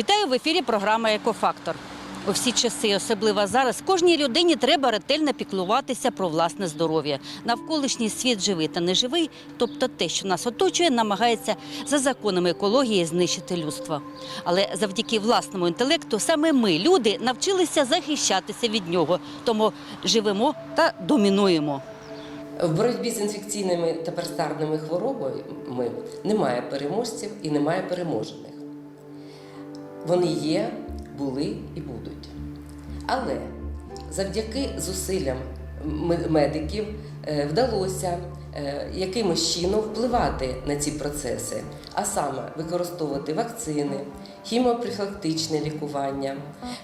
Вітаю в ефірі програма Екофактор. У всі часи, особливо зараз, кожній людині треба ретельно піклуватися про власне здоров'я. Навколишній світ живий та неживий, тобто те, що нас оточує, намагається за законами екології знищити людство. Але завдяки власному інтелекту саме ми, люди, навчилися захищатися від нього, тому живемо та домінуємо. В боротьбі з інфекційними та перстарними хворобами немає переможців і немає переможених. Вони є, були і будуть. Але завдяки зусиллям медиків е, вдалося е, якимось чином впливати на ці процеси, а саме використовувати вакцини, хіміопрофілактичне лікування,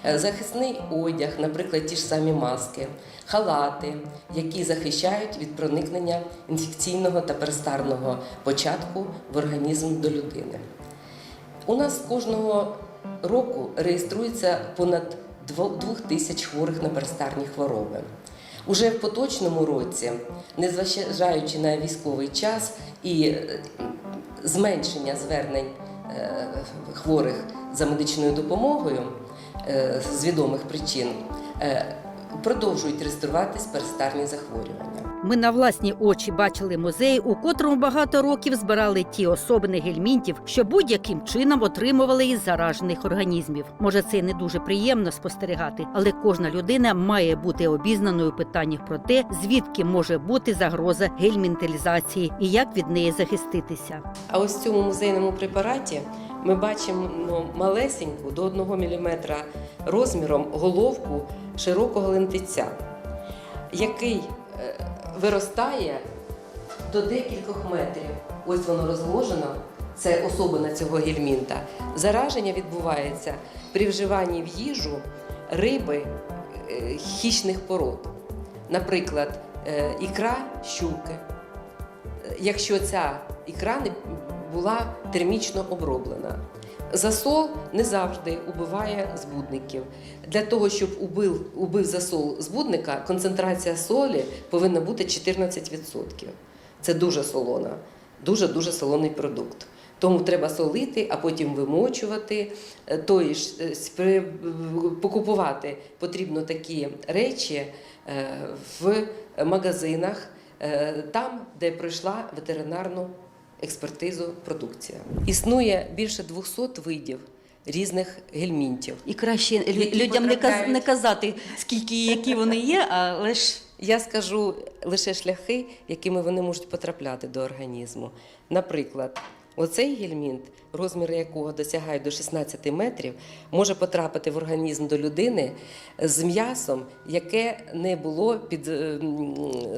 е, захисний одяг, наприклад, ті ж самі маски, халати, які захищають від проникнення інфекційного та перистарного початку в організм до людини. У нас кожного року реєструється понад 2 тисяч хворих на перистарні хвороби. Уже в поточному році, незважаючи на військовий час і е, зменшення звернень е, хворих за медичною допомогою е, з відомих причин, продовжують реєструватись перистарні захворювання. Ми на власні очі бачили музей, у котрому багато років збирали ті особини гельмінтів, що будь-яким чином отримували із заражених організмів. Може, це не дуже приємно спостерігати, але кожна людина має бути обізнаною питаннях про те, звідки може бути загроза гельмінталізації і як від неї захиститися. А ось в цьому музейному препараті ми бачимо ну, малесеньку до 1 мм розміром головку широкого лентиця, який е, виростає до декількох метрів. Ось воно розложено. Це особина цього гельмінта. Зараження відбувається при вживанні в їжу риби е, хищних пород, наприклад, е, ікра щуки якщо ця ікра не була термічно оброблена. Засол не завжди убиває збудників. Для того, щоб убив, убив засол збудника, концентрація солі повинна бути 14%. Це дуже солона, дуже-дуже солоний продукт. Тому треба солити, а потім вимочувати. Е, покупувати потрібно такі речі в магазинах, там, де пройшла ветеринарну експертизу продукція. Існує більше 200 видів різних гельмінтів. І краще Які людям не, потрапляють. не казати, скільки і які вони є, але ж Я скажу лише шляхи, якими вони можуть потрапляти до організму. Наприклад, оцей гельмінт, розміри якого досягають до 16 метрів, може потрапити в організм до людини з м'ясом, яке не було під, е,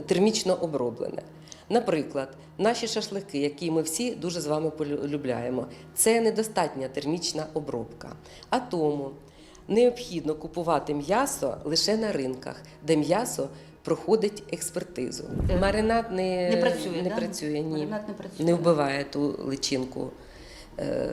термічно оброблене. Наприклад, наші шашлики, які ми всі дуже з вами полюбляємо, це недостатня термічна обробка. А тому необхідно купувати м'ясо лише на ринках, де м'ясо проходить експертизу. Маринад не, Не працює, не да? працює ні. Маринад не працює. Не вбиває ту личинку е,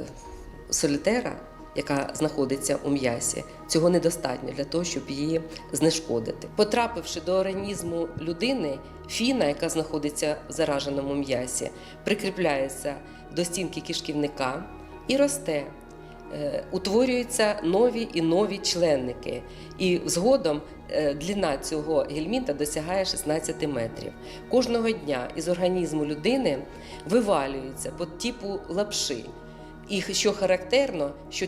солітера, яка знаходиться у м'ясі. Цього недостатньо для того, щоб її знешкодити. Потрапивши до організму людини, фіна, яка знаходиться в зараженому м'ясі, прикріпляється до стінки кишківника і росте. Е, Утворюються нові і нові членники, і згодом е, длина цього гельмінта досягає 16 метрів. Кожного дня із організму людини вивалюється по типу лапши. І що характерно, що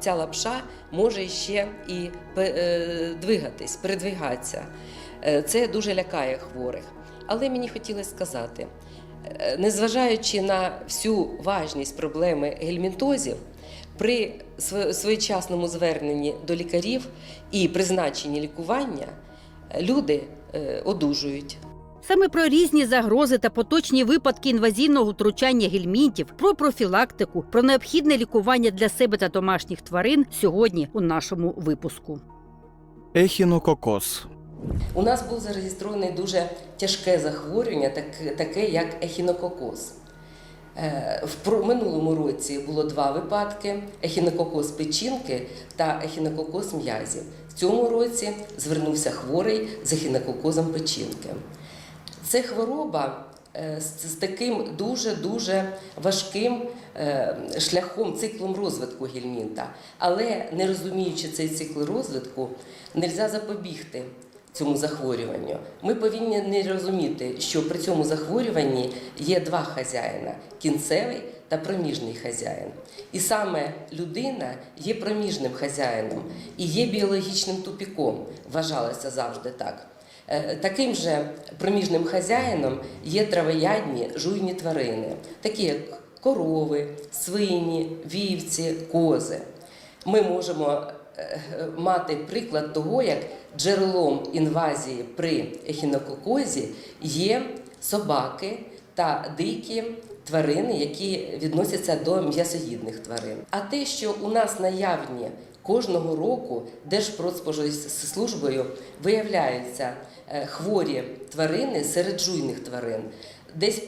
ця, лапша може ще і е, двигатись, передвигатися. Е, Це дуже лякає хворих. Але мені хотілося сказати, е, незважаючи на всю важність проблеми гельмінтозів, при св- своєчасному зверненні до лікарів і призначенні лікування люди одужують. Саме про різні загрози та поточні випадки інвазійного втручання гельмінтів, про профілактику, про необхідне лікування для себе та домашніх тварин сьогодні у нашому випуску. Ехінококос. У нас був зареєстрований дуже тяжке захворювання, таке як ехінококоз. Е, В минулому році було два випадки: ехінококоз печінки та ехінококоз м'язів. В цьому році звернувся хворий з ехінококозом печінки. Це хвороба е, з, таким дуже-дуже важким е, шляхом, циклом розвитку гельмінта. Але не розуміючи цей цикл розвитку, не можна запобігти цьому захворюванню. Ми повинні не розуміти, що при цьому захворюванні є два хазяїна кінцевий та проміжний хазяїн. І саме людина є проміжним хазяїном і є біологічним тупіком, вважалося завжди так. Е, Таким же проміжним хазяїном є травоядні жуйні тварини, такі як корови, свині, вівці, кози. Ми можемо е, мати приклад того, як джерелом інвазії при ехінококозі є собаки та дикі тварини, які відносяться до м'ясоїдних тварин. А те, що у нас наявні кожного року Держпродспоживслужбою виявляються хворі тварини серед жуйних тварин, десь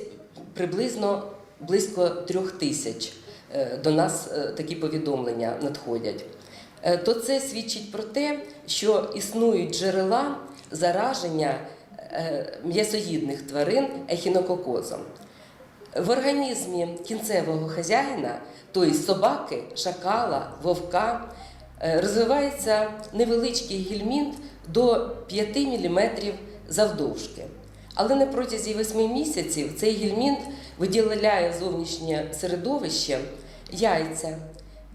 приблизно близько трьох тисяч е, до нас е, такі повідомлення надходять. Е, То це свідчить про те, що існують джерела зараження е, м'ясоїдних тварин ехінококозом. В організмі кінцевого хазяїна, тобто собаки, шакала, вовка, е, розвивається невеличкий гельмінт до 5 мм завдовжки. Але на протязі 8 місяців цей гельмінт виділяє зовнішнє середовище яйця,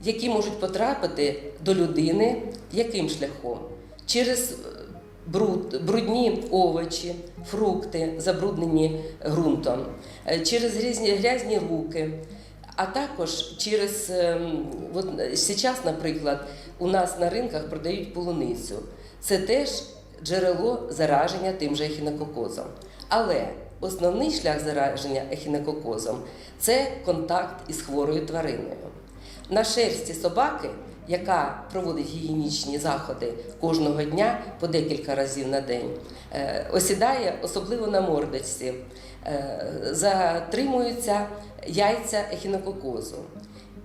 які можуть потрапити до людини яким шляхом? Через е, бруд, брудні овочі, фрукти, забруднені ґрунтом, е, через грязні, грязні руки, а також через ем, от зараз, наприклад, у нас на ринках продають полуницю. Це теж джерело зараження тим же ехінококозом. Але основний шлях зараження ехінококозом це контакт із хворою твариною. На шерсті собаки, яка проводить гігієнічні заходи кожного дня по декілька разів на день, е, осідає особливо на мордочці, е, затримуються яйця ехінококозу.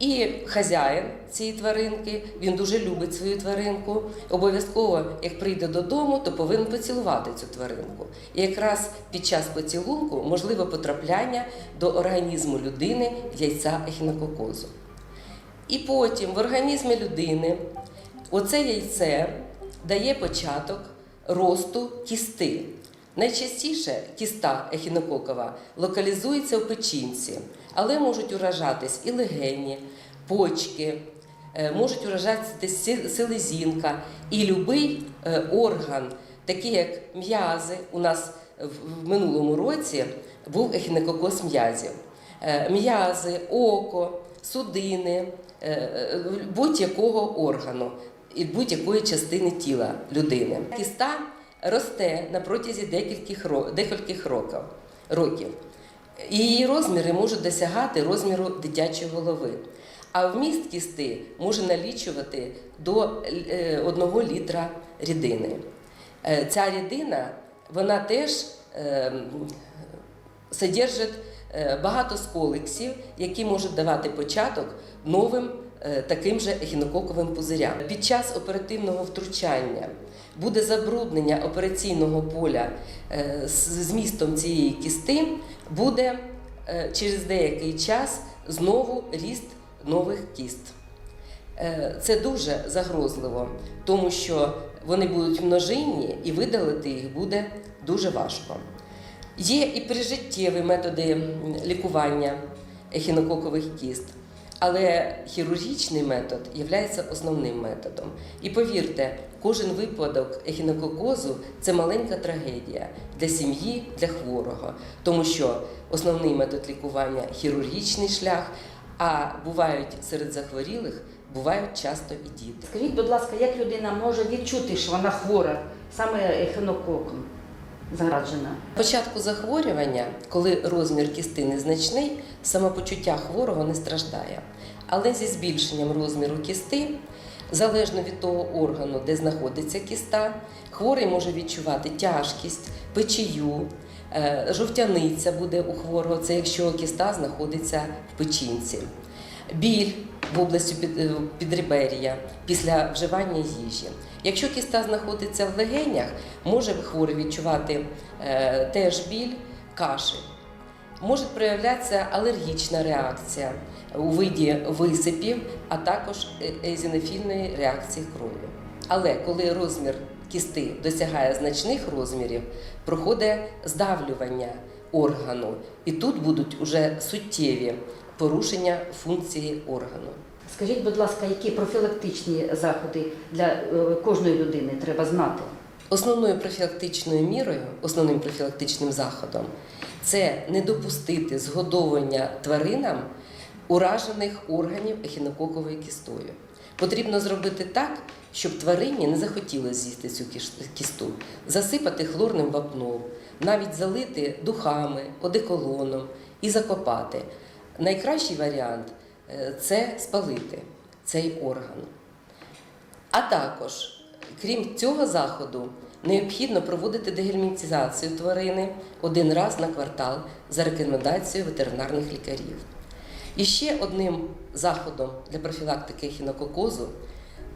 І хазяїн цієї тваринки, він дуже любить свою тваринку. Обов'язково, як прийде додому, то повинен поцілувати цю тваринку. І якраз під час поцілунку можливе потрапляння до організму людини яйця ехінококозу. І потім в організмі людини оце яйце дає початок росту кісти. Найчастіше кіста ехінококова локалізується в печінці, але можуть уражатись і легені, почки, е, можуть уражатись сі- селезінка і будь-який орган, такий як м'язи. У нас в- минулому році був ехінококоз м'язів. Е, М'язи, око, судини, е, е, будь-якого органу і будь-якої частини тіла людини. Кіста росте на протязі декількох, ро- років. Її розміри можуть досягати розміру дитячої голови. А вміст кісти може налічувати до е, 1 літра рідини. Е, Ця рідина вона теж е, содержить багато сколексів, які можуть давати початок новим таким же ехінококовим пузирям. Під час оперативного втручання буде забруднення операційного поля з змістом цієї кісти, буде через деякий час знову ріст нових кіст. Е, Це дуже загрозливо, тому що вони будуть множинні і видалити їх буде дуже важко. Є і прижиттєві методи лікування ехінококових кіст, але хірургічний метод є основним методом. І повірте, кожен випадок ехінококозу це маленька трагедія для сім'ї, для хворого, тому що основний метод лікування хірургічний шлях, а бувають серед захворілих, бувають часто і діти. Скажіть, будь ласка, як людина може відчути, що вона хвора саме ехінококом зараджена? Початку захворювання, коли розмір кісти незначний, самопочуття хворого не страждає. Але зі збільшенням розміру кісти, залежно від того органу, де знаходиться кіста, хворий може відчувати тяжкість, печію, жовтяниця буде у хворого, це якщо кіста знаходиться в печінці. Біль в області е, після вживання їжі. Якщо кіста знаходиться в легенях, може хворий відчувати е, теж біль, кашель. Може проявлятися алергічна реакція у виді висипів, а також е- езінофільної реакції крові. Але коли розмір кісти досягає значних розмірів, проходить здавлювання органу, і тут будуть уже суттєві порушення функції органу. Скажіть, будь ласка, які профілактичні заходи для е, кожної людини треба знати? Основною профілактичною мірою, основним профілактичним заходом це не допустити згодовування тваринам уражених органів ехінококовою кістою. Потрібно зробити так, щоб тварині не захотілося з'їсти цю кісту, засипати хлорним вапном, навіть залити духами, одеколоном і закопати. Найкращий варіант е, це спалити цей орган. А також, крім цього заходу, необхідно проводити дегельмінтизацію тварини один раз на квартал за рекомендацією ветеринарних лікарів. І ще одним заходом для профілактики ехінококозу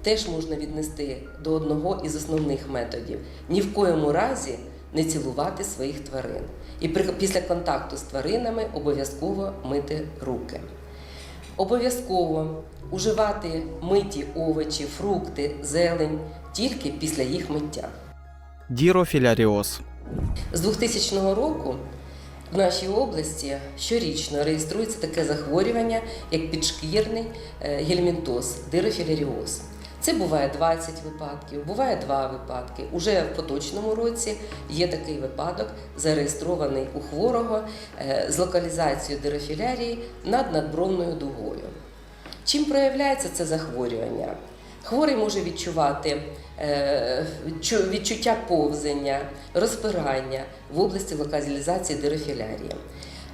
теж можна віднести до одного із основних методів ні в коєму разі не цілувати своїх тварин. І при- після контакту з тваринами обов'язково мити руки. Обов'язково уживати миті овочі, фрукти, зелень тільки після їх миття. Дірофіляріоз. З 2000 року в нашій області щорічно реєструється таке захворювання, як підшкірний е, гельмінтоз, дирофіляріоз. Це буває 20 випадків, буває 2 випадки. Уже в поточному році є такий випадок, зареєстрований у хворого е, з локалізацією дирофілярії над надбровною дугою. Чим проявляється це захворювання? Хворий може відчувати е, відчуття повзання, розпирання в області локалізації дирофілярії.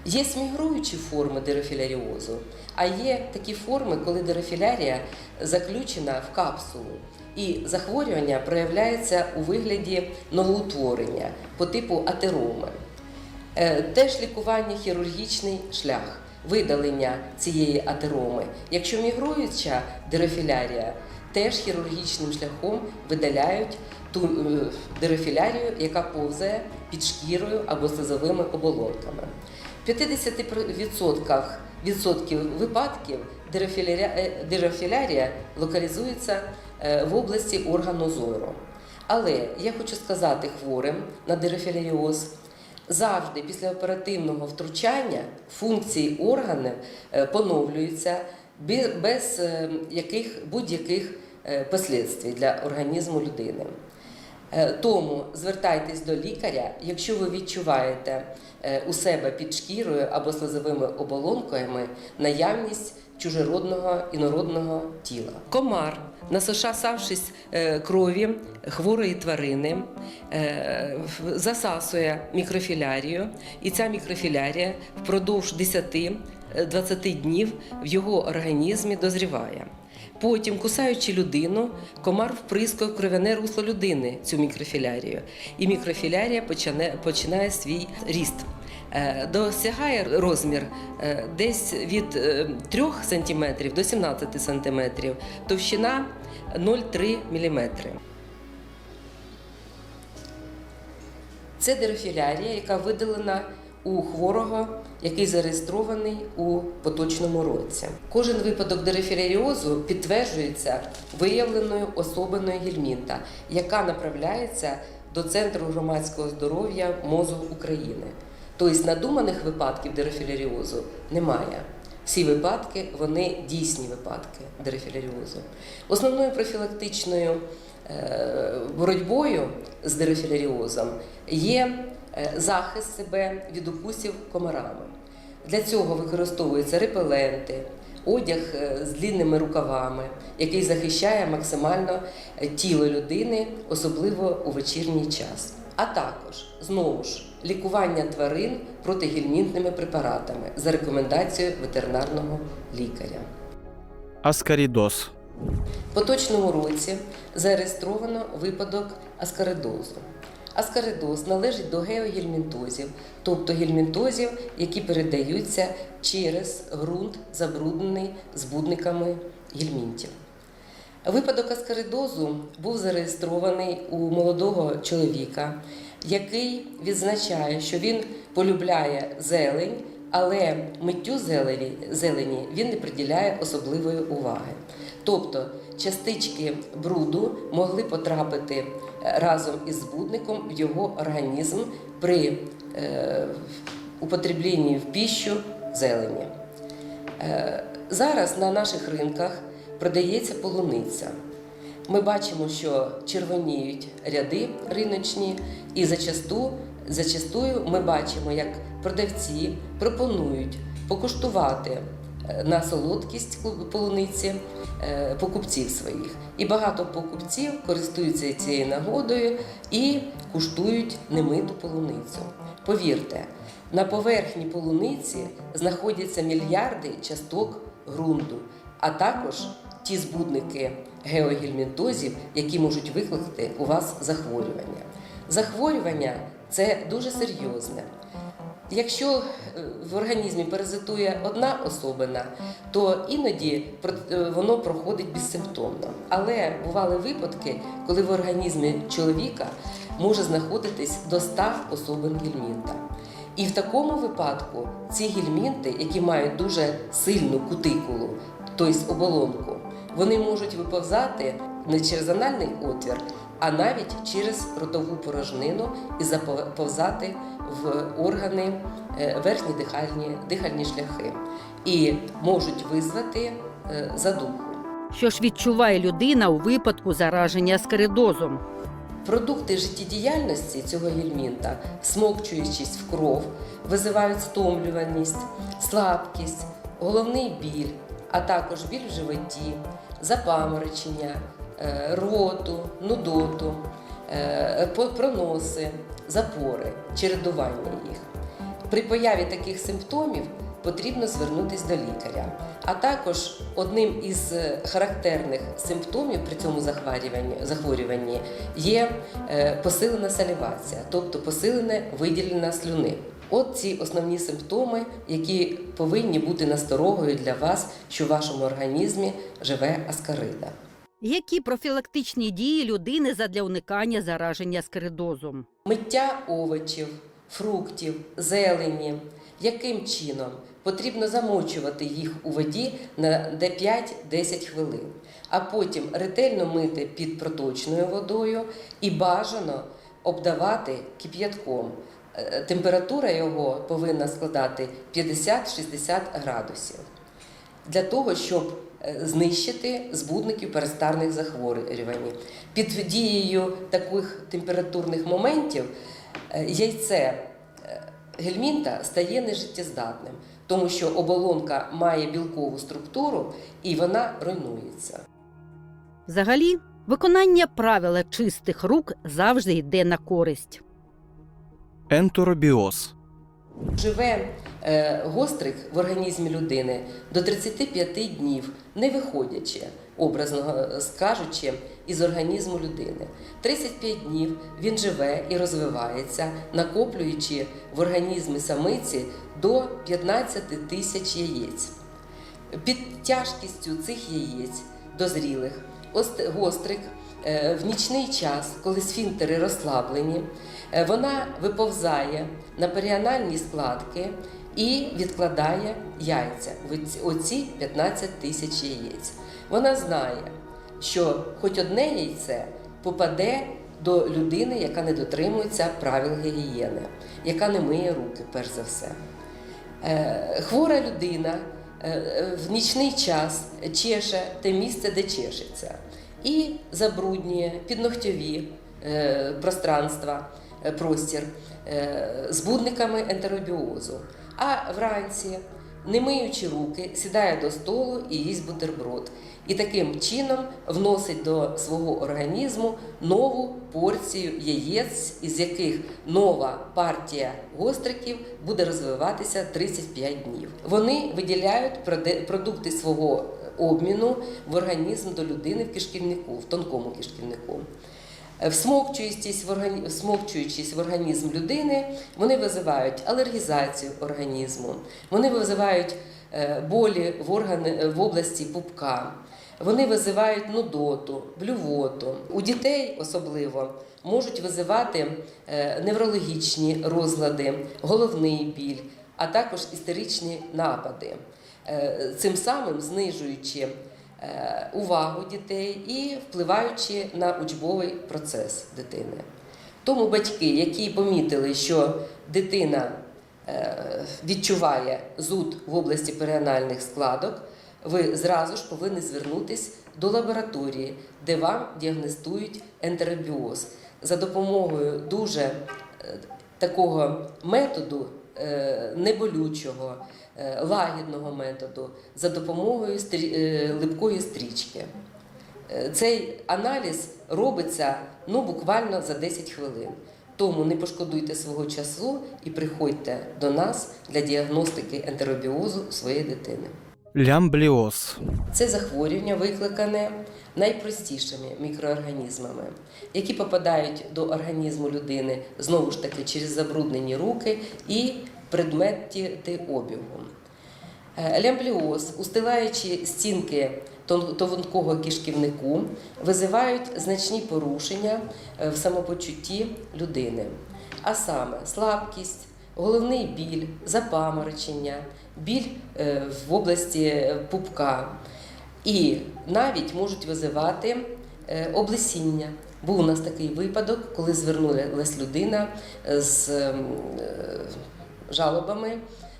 Є смігруючі форми дирофіляріозу, а є такі форми, коли дирофілярія заключена в капсулу. І захворювання проявляється у вигляді новоутворення по типу атероми. Е, Теж лікування хірургічний шлях, видалення цієї атероми. Якщо мігруюча дирофілярія, теж хірургічним шляхом видаляють ту е, дирофілярію, яка повзає під шкірою або слизовими оболонками. В 50% відсотків випадків е, локалізується е, в області органу зору. Але я хочу сказати хворим на дирофіляріоз, завжди після оперативного втручання функції органів поновлюються без яких будь-яких е, послідствій для організму людини. Е, Тому звертайтесь до лікаря, якщо ви відчуваєте е, у себе під шкірою або слизовими оболонками наявність чужеродного інородного тіла. Комар, насошавшись е, крові хворої тварини, засасує мікрофілярію, і ця мікрофілярія впродовж 10-20 днів в його організмі дозріває. Потім, кусаючи людину, комар вприскує в кров'яне русло людини цю мікрофілярію, і мікрофілярія почне, починає свій ріст. Е, Досягає розмір е, десь від е, 3 см до 17 см, товщина 0,3 мм. Це дирофілярія, яка видалена у хворого, який зареєстрований у поточному році. Кожен випадок дирофіляріозу підтверджується виявленою особиною гельмінта, яка направляється до Центру громадського здоров'я МОЗу України. Тобто надуманих випадків дирофіляріозу немає. Всі випадки вони дійсні випадки дирофіляріозу. Основною профілактичною е, боротьбою з дирофіляріозом є е, захист себе від укусів комарами. Для цього використовуються репеленти, одяг е, з длінними рукавами, який захищає максимально е, тіло людини, особливо у вечірній час. А також знову ж лікування тварин протигельмінтними препаратами за рекомендацією ветеринарного лікаря. Аскарідоз. В поточному році зареєстровано випадок аскаридозу. Аскаридоз належить до геогельмінтозів, тобто гельмінтозів, які передаються через ґрунт, забруднений збудниками гельмінтів. Випадок аскаридозу був зареєстрований у молодого чоловіка, який відзначає, що він полюбляє зелень але миттю зелені, він не приділяє особливої уваги. Тобто частички бруду могли потрапити е, разом із збудником в його організм при е, употреблінні в піщу зелені. Е, Зараз на наших ринках продається полуниця. Ми бачимо, що червоніють ряди риночні, і зачасту, зачастую ми бачимо, як продавці пропонують покуштувати на солодкість полуниці е, покупців своїх. І багато покупців користуються цією нагодою і куштують немиту полуницю. Повірте, на поверхні полуниці знаходяться мільярди часток ґрунту, а також ті збудники геогельмінтозів, які можуть викликати у вас захворювання. Захворювання це дуже серйозне. Якщо е, в організмі паразитує одна особина, то іноді е, воно проходить безсимптомно. Але бували випадки, коли в організмі чоловіка може знаходитись до 100 особин гельмінта. І в такому випадку ці гельмінти, які мають дуже сильну кутикулу, тобто оболонку, вони можуть виповзати не через анальний отвір, а навіть через ротову порожнину і заповзати в органи е, верхні дихальні, дихальні шляхи і можуть визвати е, задуху. Що ж відчуває людина у випадку зараження скеридозом? Продукти життєдіяльності цього гельмінта, смокчуючись в кров, визивають стомлюваність, слабкість, головний біль, а також біль в животі, запаморочення, е, роту, нудоту, проноси, запори, чередування їх. При появі таких симптомів потрібно звернутися до лікаря. А також одним із е, характерних симптомів при цьому захворюванні, захворюванні є е, посилена салівація, тобто посилене виділення слюни. От ці основні симптоми, які повинні бути насторогою для вас, що в вашому організмі живе аскарида. Які профілактичні дії людини задля уникання зараження скеридозом? Миття овочів, фруктів, зелені. Яким чином? Потрібно замочувати їх у воді на 5-10 хвилин, а потім ретельно мити під проточною водою і бажано обдавати кип'ятком. Е, Температура його повинна складати 50-60 градусів для того, щоб е, знищити збудників перистарних захворювань. Під дією таких температурних моментів е, яйце е, гельмінта стає нежиттєздатним, тому що оболонка має білкову структуру і вона руйнується. Взагалі, виконання правила чистих рук завжди йде на користь. Ентеробіоз. Живе е, гострик в організмі людини до 35 днів, не виходячи, образно е, скажучи, із організму людини. 35 днів він живе і розвивається, накоплюючи в організмі самиці до 15 тисяч яєць. Під тяжкістю цих яєць дозрілих ост- гострик е, в нічний час, коли сфінктери розслаблені, вона виповзає на періанальні складки і відкладає яйця. оці- Оці 15 тисяч яєць. Вона знає, що хоч одне яйце попаде до людини, яка не дотримується правил гігієни, яка не миє руки, перш за все. Е, Хвора людина е, в нічний час чеше те місце, де чешеться, і забруднює підногтьові е, пространства, простір збудниками ентеробіозу. А вранці, не миючи руки, сідає до столу і їсть бутерброд. І таким чином вносить до свого організму нову порцію яєць, із яких нова партія гостриків буде розвиватися 35 днів. Вони виділяють продукти свого обміну в організм до людини в кишківнику, в тонкому кишківнику. Е, Всмокчуючись в, органі... всмокчуючись в організм людини, вони визивають алергізацію організму, вони визивають е, болі в, органи... в області пупка, вони визивають нудоту, блювоту. У дітей особливо можуть визивати е, неврологічні розлади, головний біль, а також істеричні напади, Е, цим самим знижуючи е, увагу дітей і впливаючи на учбовий процес дитини. Тому батьки, які помітили, що дитина е, відчуває зуд в області періанальних складок, ви зразу ж повинні звернутися до лабораторії, де вам діагностують ентеробіоз. За допомогою дуже е, такого методу е, неболючого, е, лагідного методу, за допомогою е, липкої стрічки. Е, Цей аналіз робиться ну, буквально за 10 хвилин. Тому не пошкодуйте свого часу і приходьте до нас для діагностики ентеробіозу своєї дитини. Лямбліоз. Це захворювання викликане найпростішими мікроорганізмами, які попадають до організму людини знову ж таки через забруднені руки і предмети обігу. Е, Лямбліоз, устилаючи стінки тон- тонкого кишківнику, визивають значні порушення е, в самопочутті людини, а саме слабкість, головний біль, запаморочення, біль е, в області е, пупка і навіть можуть визивати е, облесіння. Був у нас такий випадок, коли звернулася людина з жалобами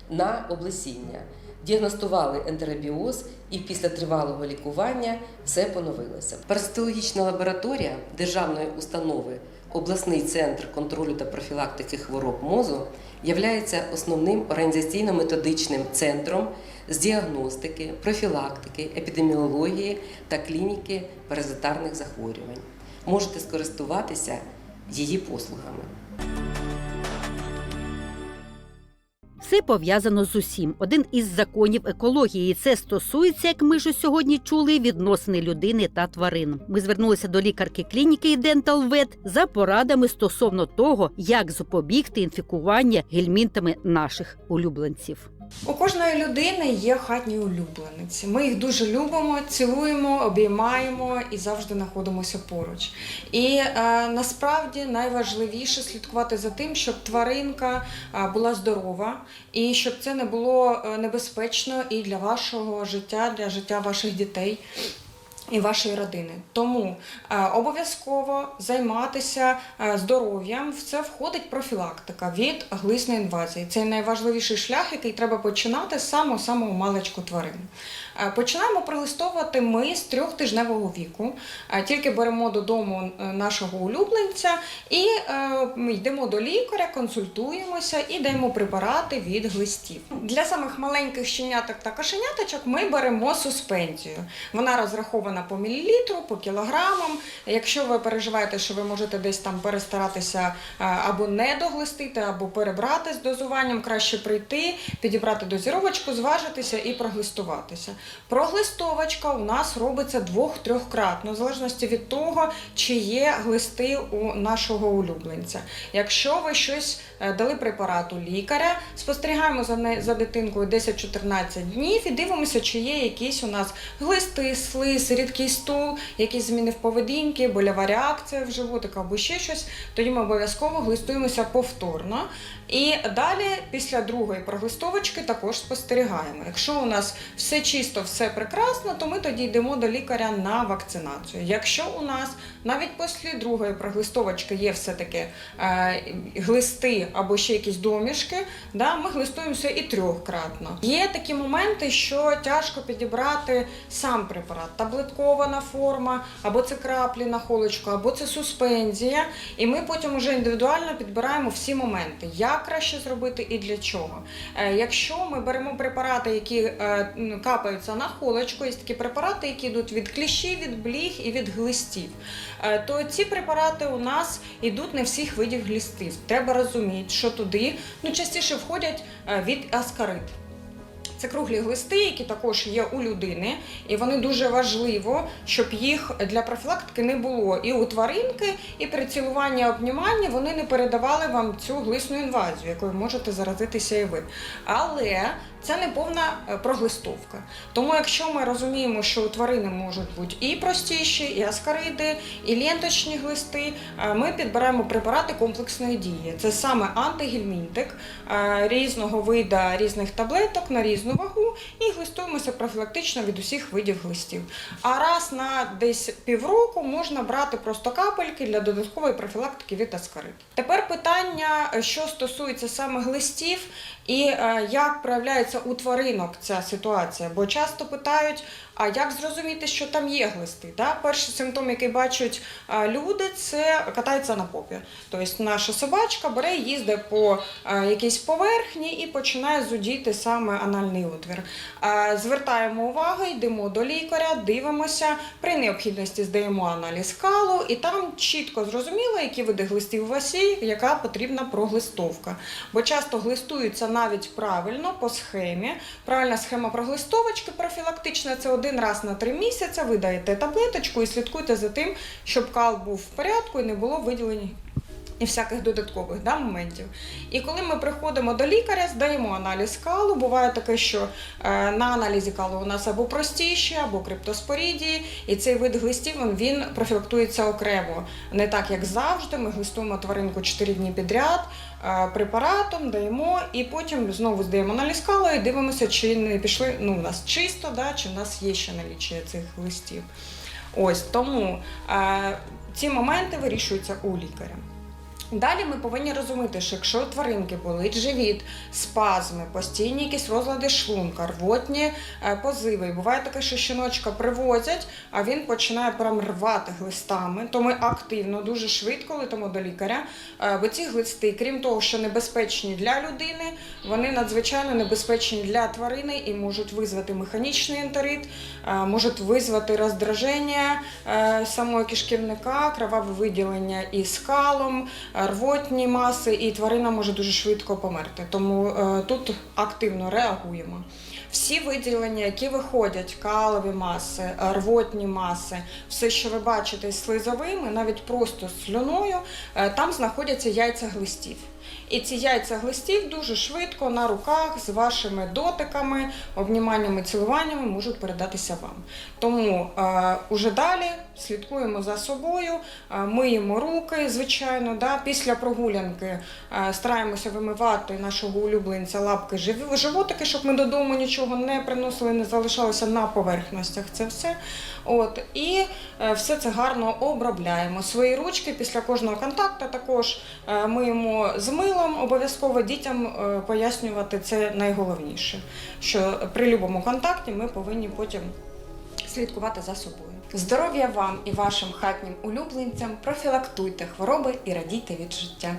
на облесіння. Діагностували ентеробіоз, і після тривалого лікування все поновилося. Паразитологічна лабораторія державної установи обласний центр контролю та профілактики хвороб мозу являється основним організаційно-методичним центром з діагностики, профілактики, епідеміології та клініки паразитарних захворювань. Можете скористуватися її послугами. Все пов'язано з усім. Один із законів екології. Це стосується, як ми ж сьогодні чули, відносини людини та тварин. Ми звернулися до лікарки клініки Dental Vet за порадами стосовно того, як запобігти інфікування гельмінтами наших улюбленців. У кожної людини є хатні улюблениці. Ми їх дуже любимо, цілуємо, обіймаємо і завжди знаходимося поруч. І е, насправді найважливіше слідкувати за тим, щоб тваринка е, була здорова і щоб це не було е, небезпечно і для вашого життя, для життя ваших дітей. І вашої родини. Тому е, обов'язково займатися е, здоров'ям. В це входить профілактика від глисної інвазії. Це найважливіший шлях, який треба починати з самого самого маличку тварин. Е, починаємо прилистовувати ми з трьохтижневого віку. Е, тільки беремо додому е, нашого улюбленця і йдемо до лікаря, консультуємося і даємо препарати від глистів. Для самих маленьких щеняток та кошеняточок ми беремо суспензію. Вона розрахована по мілілітру, по кілограмам. Якщо ви переживаєте, що ви можете десь там перестаратися або не доглистити, або перебрати з дозуванням, краще прийти, підібрати дозіровочку, зважитися і проглистуватися. Проглистовочка у нас робиться двох-трьохкратно, в залежності від того, чи є глисти у нашого улюбленця. Якщо ви щось е, дали препарату лікаря, спостерігаємо за, не, за дитинкою 10-14 днів і дивимося, чи є якісь у нас глисти, слиз, рідкий стул, якісь зміни в поведінці, больова реакція в животик або ще щось. Тоді ми обов'язково глистуємося повторно. І далі, після другої проглистовочки, також спостерігаємо. Якщо у нас все чисто, все прекрасно, то ми тоді йдемо до лікаря на вакцинацію. Якщо у нас навіть після другої проглистовочки є все-таки е, глисти або ще якісь домішки, да, ми глистуємося і трьохкратно. Є такі моменти, що тяжко підібрати сам препарат, таблеткована форма, або це краплі на холочку, або це суспензія. І ми потім вже індивідуально підбираємо всі моменти, як краще зробити і для чого. Е, Якщо ми беремо препарати, які е, капаються на холочку, є такі препарати, які йдуть від кліщів, від бліг і від глистів, е, то ці препарати у нас йдуть не всіх видів глістів. Треба розуміти, що туди ну, частіше входять від аскарид. Це круглі глисти, які також є у людини, і вони дуже важливо, щоб їх для профілактики не було і у тваринки, і при цілуванні обніманні вони не передавали вам цю глисну інвазію, якою можете заразитися і ви. Але це не повна е, проглистовка. Тому, якщо ми розуміємо, що у тварини можуть бути і простіші, і аскариди, і ленточні глисти, е, ми підбираємо препарати комплексної дії. Це саме антигельмінтик е, різного виду різних таблеток на різну вагу і глистуємося профілактично від усіх видів глистів. А раз на десь півроку можна брати просто капельки для додаткової профілактики від аскарид. Тепер питання, що стосується саме глистів і е, як проявляється у тваринок ця ситуація. Бо часто питають, а як зрозуміти, що там є глисти? Да? Перший симптом, який бачать люди, це катається на попі. Тобто наша собачка бере, їздить по якійсь поверхні і починає зудіти саме анальний отвір. Звертаємо увагу, йдемо до лікаря, дивимося. При необхідності здаємо аналіз калу, і там чітко зрозуміло, які види глистів у вас є, яка потрібна проглистовка. Бо часто глистуються навіть правильно по схемі. Правильна схема проглистовочки профілактична це один раз на три місяці. Ви даєте таблеточку і слідкуйте за тим, щоб кал був в порядку і не було виділень і всяких додаткових да, моментів. І коли ми приходимо до лікаря, здаємо аналіз калу. Буває таке, що е, на аналізі калу у нас або простіші, або криптоспорідії, і цей вид глистів він, він профілактується окремо. Не так, як завжди. Ми глистуємо тваринку 4 дні підряд препаратом, даємо, і потім знову здаємо на ліскало і дивимося, чи не пішли ну, у нас чисто, да, чи в нас є ще налічення цих листів. Ось тому е, ці моменти вирішуються у лікаря. Далі ми повинні розуміти, що якщо у тваринки болить живіт, спазми, постійні якісь розлади шлунка, рвотні е, позиви. І буває таке, що щіночка привозять, а він починає прям рвати глистами. То ми активно, дуже швидко летимо до лікаря. Е, Бо ці глисти, крім того, що небезпечні для людини, вони надзвичайно небезпечні для тварини і можуть визвати механічний ентерит, е, можуть визвати роздраження самого кишківника, кроваве виділення і скалом, рвотні маси, і тварина може дуже швидко померти. Тому е, тут активно реагуємо. Всі виділення, які виходять, калові маси, рвотні маси, все, що ви бачите слизовими, навіть просто слюною, е, там знаходяться яйця глистів. І ці яйця глистів дуже швидко на руках з вашими дотиками, обніманнями, цілуваннями можуть передатися вам. Тому е, уже далі слідкуємо за собою, е, миємо руки, звичайно. Да? Після прогулянки е, стараємося вимивати нашого улюбленця лапки животики, щоб ми додому нічого не приносили, не залишалося на поверхностях. Це все. От, і е, все це гарно обробляємо. Свої ручки після кожного контакту також е, миємо з милом. Обов'язково дітям е, пояснювати це найголовніше, що при будь-якому контакті ми повинні потім слідкувати за собою. Здоров'я вам і вашим хатнім улюбленцям, профілактуйте хвороби і радійте від життя.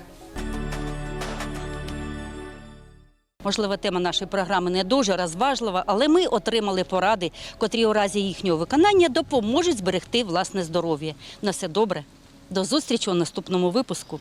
Можливо, тема нашої програми не дуже розважлива, але ми отримали поради, котрі у разі їхнього виконання допоможуть зберегти власне здоров'я. На все добре. До зустрічі у наступному випуску.